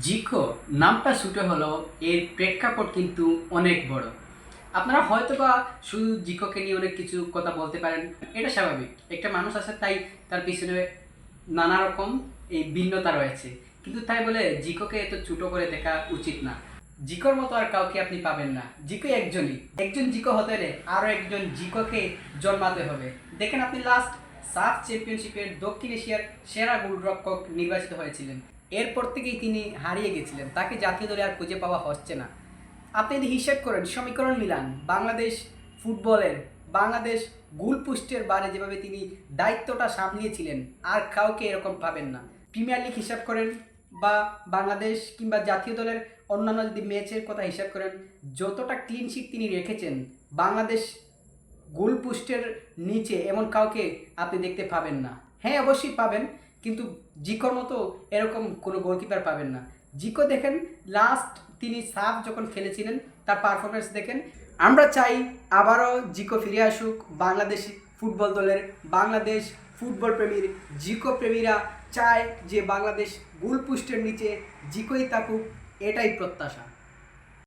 জিকো নামটা ছুটে হলো এর প্রেক্ষাপট কিন্তু অনেক বড়। আপনারা হয়তোবা শুধু জিকোকে নিয়ে অনেক কিছু কথা বলতে পারেন, এটা স্বাভাবিক। একটা মানুষ আছে, তাই তার পিছনে নানা রকম এই ভিন্নতা রয়েছে। কিন্তু তাই বলে জিকোকে এত ছোটো করে দেখা উচিত না। জিকোর মতো আর কাউকে আপনি পাবেন না। জিকো একজনই। একজন জিকো হতে হলে আরও একজন জিকোকে জন্মাতে হবে। দেখেন আপনি লাস্ট সাফ চ্যাম্পিয়নশিপের দক্ষিণ এশিয়ার সেরা গোলরক্ষক নির্বাচিত হয়েছিলেন। এরপর থেকেই তিনি হারিয়ে গেছিলেন। তাকে জাতীয় দলে আর খুঁজে পাওয়া হচ্ছে না। আপনি যদি হিসেব করেন, সমীকরণ মিলান। বাংলাদেশ ফুটবলের, বাংলাদেশ গোল পোস্টের বারে যেভাবে তিনি দায়িত্বটা সামলিয়েছিলেন, আর কাউকে এরকম পাবেন না। প্রিমিয়ার লিগ হিসাব করেন বা বাংলাদেশ কিংবা জাতীয় দলের অন্যান্য যদি ম্যাচের কথা হিসাব করেন, যতটা ক্লিন শিট তিনি রেখেছেন, বাংলাদেশ গোল নিচে এমন কাউকে আপনি দেখতে পাবেন না। হ্যাঁ অবশ্যই পাবেন। কিন্তু জিকোর মতো এরকম কোনো গোলকিপার পাবেন না। জিকো দেখেন লাস্ট তিনি সাফ যখন খেলেছিলেন, তার পারফরমেন্স দেখেন। আমরা চাই আবারও জিকো ফিরে আসুক বাংলাদেশ ফুটবল দলের, বাংলাদেশ ফুটবল প্রেমীর জিকো প্রেমীরা চায় যে বাংলাদেশ গোল পোস্টের নিচে জিকোই থাকুক, এটাই প্রত্যাশা।